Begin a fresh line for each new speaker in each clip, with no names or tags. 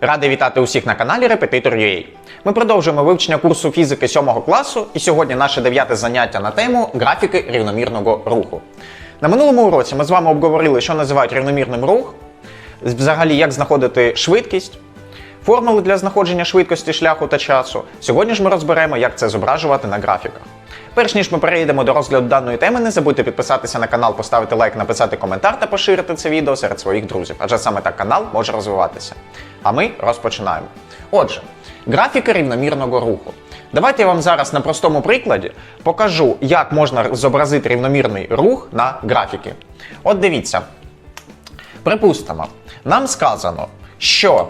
Радий вітати усіх на каналі Repetitor.ua. Ми продовжуємо вивчення курсу фізики 7 класу, і сьогодні наше дев'яте заняття на тему графіки рівномірного руху. На минулому уроці ми з вами обговорили, що називають рівномірним рух, взагалі як знаходити швидкість, формули для знаходження швидкості шляху та часу. Сьогодні ж ми розберемо, як це зображувати на графіках. Перш ніж ми перейдемо до розгляду даної теми, не забудьте підписатися на канал, поставити лайк, написати коментар та поширити це відео серед своїх друзів, адже саме так канал може розвиватися. А ми розпочинаємо. Отже, графіка рівномірного руху. Давайте я вам зараз на простому прикладі покажу, як можна зобразити рівномірний рух на графіки. От дивіться. Припустимо, нам сказано, що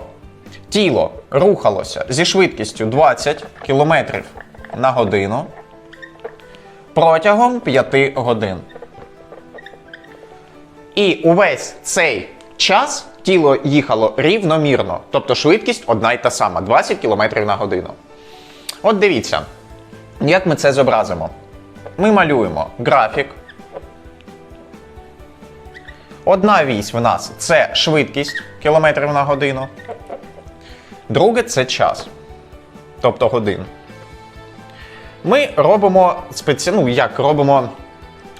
тіло рухалося зі швидкістю 20 км на годину протягом 5 годин. І увесь цей час тіло їхало рівномірно, тобто швидкість одна й та сама 20 км на годину. От дивіться, як ми це зобразимо. Ми малюємо графік. Одна вісь в нас це швидкість кілометрів на годину. Друге це час, тобто годин. Ми робимо спеці... ну, як робимо,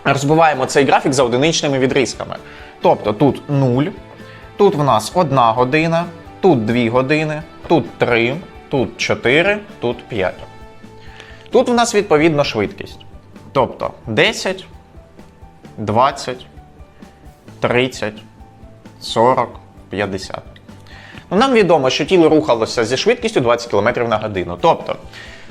розбиваємо цей графік за одиничними відрізками. Тобто тут 0, тут в нас 1 година, тут 2 години, тут 3, тут 4, тут 5. Тут в нас відповідно швидкість. Тобто 10, 20, 30, 40, 50. Ну, нам відомо, що тіло рухалося зі швидкістю 20 км на годину. Тобто,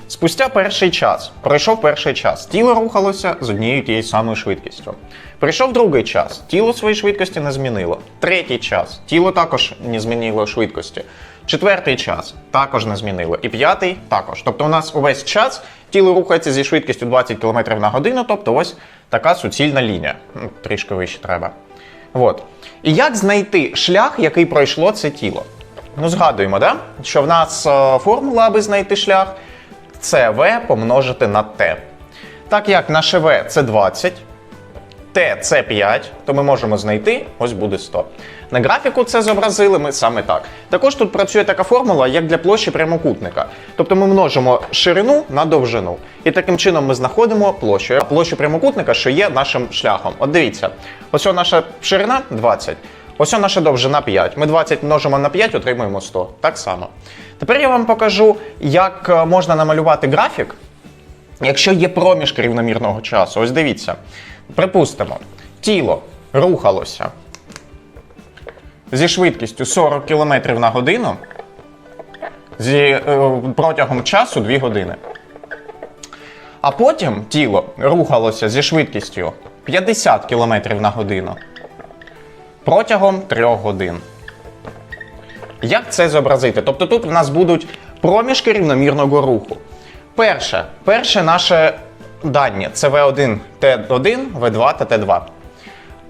спустя перший час, пройшов перший час, тіло рухалося з однією тією самою швидкістю. Прийшов другий час, тіло своєї швидкості не змінило. Третій час, тіло також не змінило швидкості. Четвертий час також не змінило. І п'ятий також. Тобто, у нас увесь час тіло рухається зі швидкістю 20 км на годину, тобто ось така суцільна лінія. Ну, Трішки вище треба. От. І як знайти шлях, який пройшло це тіло? Ну, згадуємо, да? що в нас е, формула, аби знайти шлях, це v помножити на t. Так як наше v це 20, t це 5, то ми можемо знайти, ось буде 100. На графіку це зобразили ми саме так. Також тут працює така формула, як для площі прямокутника. Тобто ми множимо ширину на довжину. І таким чином ми знаходимо площу. Площу прямокутника, що є нашим шляхом. От дивіться, ось наша ширина 20. Ось наша довжина 5. Ми 20 множимо на 5, отримуємо 100. Так само. Тепер я вам покажу, як е, можна намалювати графік, якщо є проміжки рівномірного часу. Ось дивіться. Припустимо, тіло рухалося зі швидкістю 40 км на годину зі, е, протягом часу 2 години. А потім тіло рухалося зі швидкістю 50 км на годину протягом 3 годин. Як це зобразити? Тобто тут в нас будуть проміжки рівномірного руху. Перше, перше наше дані це V1, T1, V2 та T2.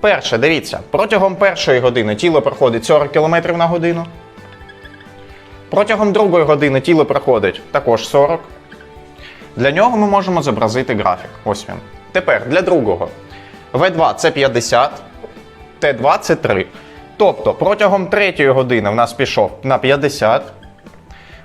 Перше, дивіться, протягом першої години тіло проходить 40 км на годину. Протягом другої години тіло проходить також 40. Для нього ми можемо зобразити графік. Ось він. Тепер для другого. V2 це 50, Т2 це 3. Тобто протягом третьої години в нас пішов на 50.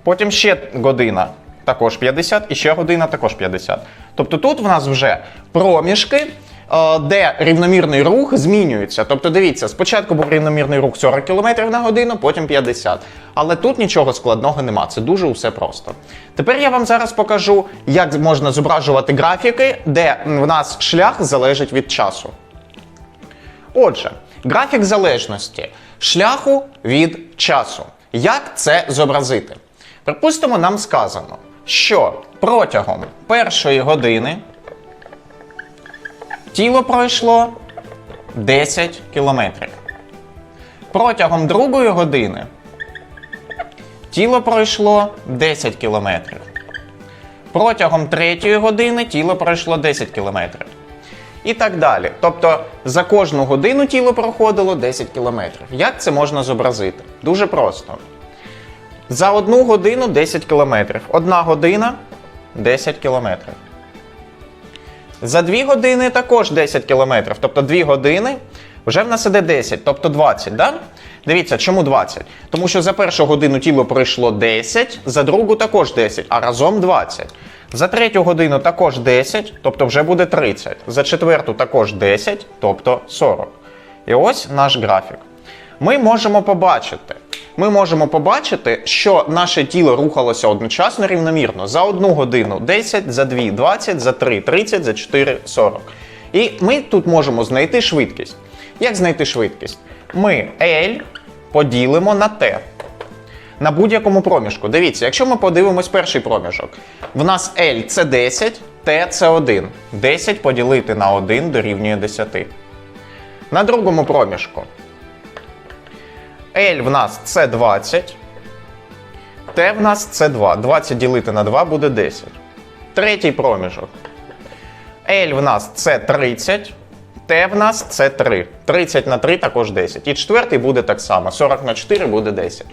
Потім ще година також 50, і ще година також 50. Тобто тут в нас вже проміжки, е, де рівномірний рух змінюється. Тобто, дивіться, спочатку був рівномірний рух 40 км на годину, потім 50. Але тут нічого складного нема. Це дуже все просто. Тепер я вам зараз покажу, як можна зображувати графіки, де в нас шлях залежить від часу. Отже, графік залежності шляху від часу. Як це зобразити? Припустимо, нам сказано, що протягом першої години тіло пройшло 10 кілометрів. Протягом другої години тіло пройшло 10 кілометрів. Протягом третьої години тіло пройшло 10 кілометрів. І так далі. Тобто за кожну годину тіло проходило 10 кілометрів. Як це можна зобразити? Дуже просто. За одну годину 10 кілометрів. Одна година 10 кілометрів. За 2 години також 10 кілометрів. Тобто 2 години вже в нас іде 10, тобто 20. Да? Дивіться, чому 20? Тому що за першу годину тіло пройшло 10, за другу також 10, а разом 20. За третю годину також 10, тобто вже буде 30. За четверту також 10, тобто 40. І ось наш графік. Ми можемо побачити. Ми можемо побачити, що наше тіло рухалося одночасно рівномірно за одну годину 10, за 2 20, за 3 30, за 4 40. І ми тут можемо знайти швидкість. Як знайти швидкість? Ми L поділимо на T. На будь-якому проміжку. Дивіться, якщо ми подивимось перший проміжок, в нас L це 10, T це 1. 10 поділити на 1 дорівнює 10. На другому проміжку L в нас це 20, T в нас це 2. 20 ділити на 2 буде 10. Третій проміжок. L в нас це 30, T в нас це 3. 30 на 3 також 10. І четвертий буде так само. 40 на 4 буде 10.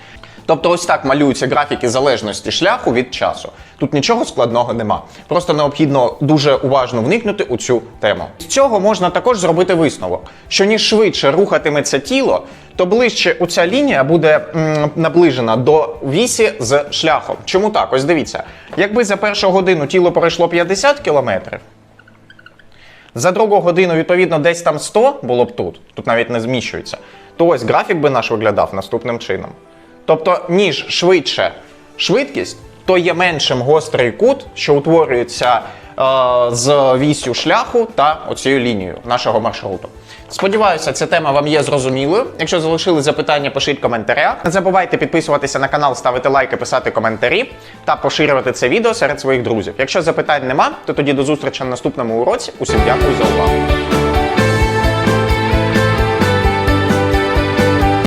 Тобто ось так малюються графіки залежності шляху від часу. Тут нічого складного нема. Просто необхідно дуже уважно вникнути у цю тему. З цього можна також зробити висновок, що ніж швидше рухатиметься тіло, то ближче оця лінія буде м, наближена до вісі з шляхом. Чому так? Ось дивіться, якби за першу годину тіло пройшло 50 кілометрів, за другу годину, відповідно, десь там 100 було б тут, тут навіть не зміщується, то ось графік би наш виглядав наступним чином. Тобто, ніж швидше швидкість, то є меншим гострий кут, що утворюється е, з вісю шляху та оцією лінією нашого маршруту. Сподіваюся, ця тема вам є зрозумілою. Якщо залишили запитання, пишіть коментаря. Не забувайте підписуватися на канал, ставити лайки, писати коментарі та поширювати це відео серед своїх друзів. Якщо запитань нема, то тоді до зустрічі на наступному уроці. Усім дякую за увагу.